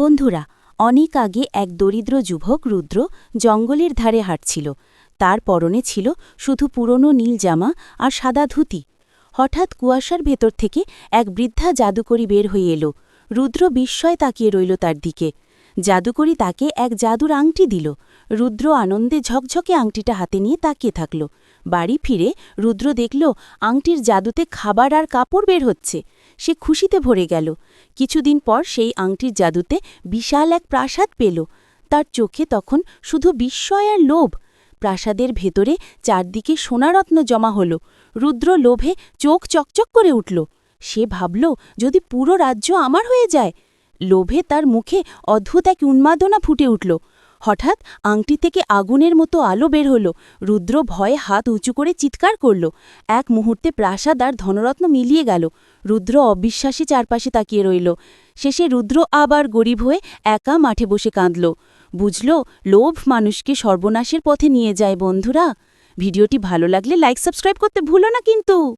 বন্ধুরা, অনেক আগে এক দরিদ্র যুবক রুদ্র জঙ্গলের ধারে হাঁটছিল। তার পরনে ছিল শুধু পুরনো নীল জামা আর সাদা ধুতি। হঠাৎ কুয়াশার ভেতর থেকে এক বৃদ্ধা জাদুকরি বের হয়ে এলো। রুদ্র বিস্ময় তাকিয়ে রইল তার দিকে। জাদুকরি তাকে এক জাদুর আংটি দিল। রুদ্র আনন্দে ঝকঝকে আংটিটা হাতে নিয়ে তাকিয়ে থাকল। বাড়ি ফিরে রুদ্র দেখল আংটির জাদুতে খাবার আর কাপড় বের হচ্ছে। সে খুশিতে ভরে গেল। কিছুদিন পর সেই আংটির জাদুতে বিশাল এক প্রাসাদ পেল। তার চোখে তখন শুধু বিস্ময় আর লোভ। প্রাসাদের ভেতরে চারদিকে সোনারত্ন জমা হল। রুদ্র লোভে চোখ চকচক করে উঠল। সে ভাবল, যদি পুরো রাজ্য আমার হয়ে যায়? লোভে তার মুখে অদ্ভুত এক উন্মাদনা ফুটে উঠল। হঠাৎ আংটি থেকে আগুনের মতো আলো বের হল। রুদ্র ভয়ে হাত উঁচু করে চিৎকার করল। এক মুহূর্তে প্রাসাদ আর ধনরত্ন মিলিয়ে গেল। রুদ্র অবিশ্বাসী চারপাশে তাকিয়ে রইল। শেষে রুদ্র আবার গরিব হয়ে একা মাঠে বসে কাঁদল। বুঝল, লোভ মানুষকে সর্বনাশের পথে নিয়ে যায় বন্ধুরা। ভিডিওটি ভালো লাগলে লাইক, সাবস্ক্রাইব করতে ভুলো না কিন্তু।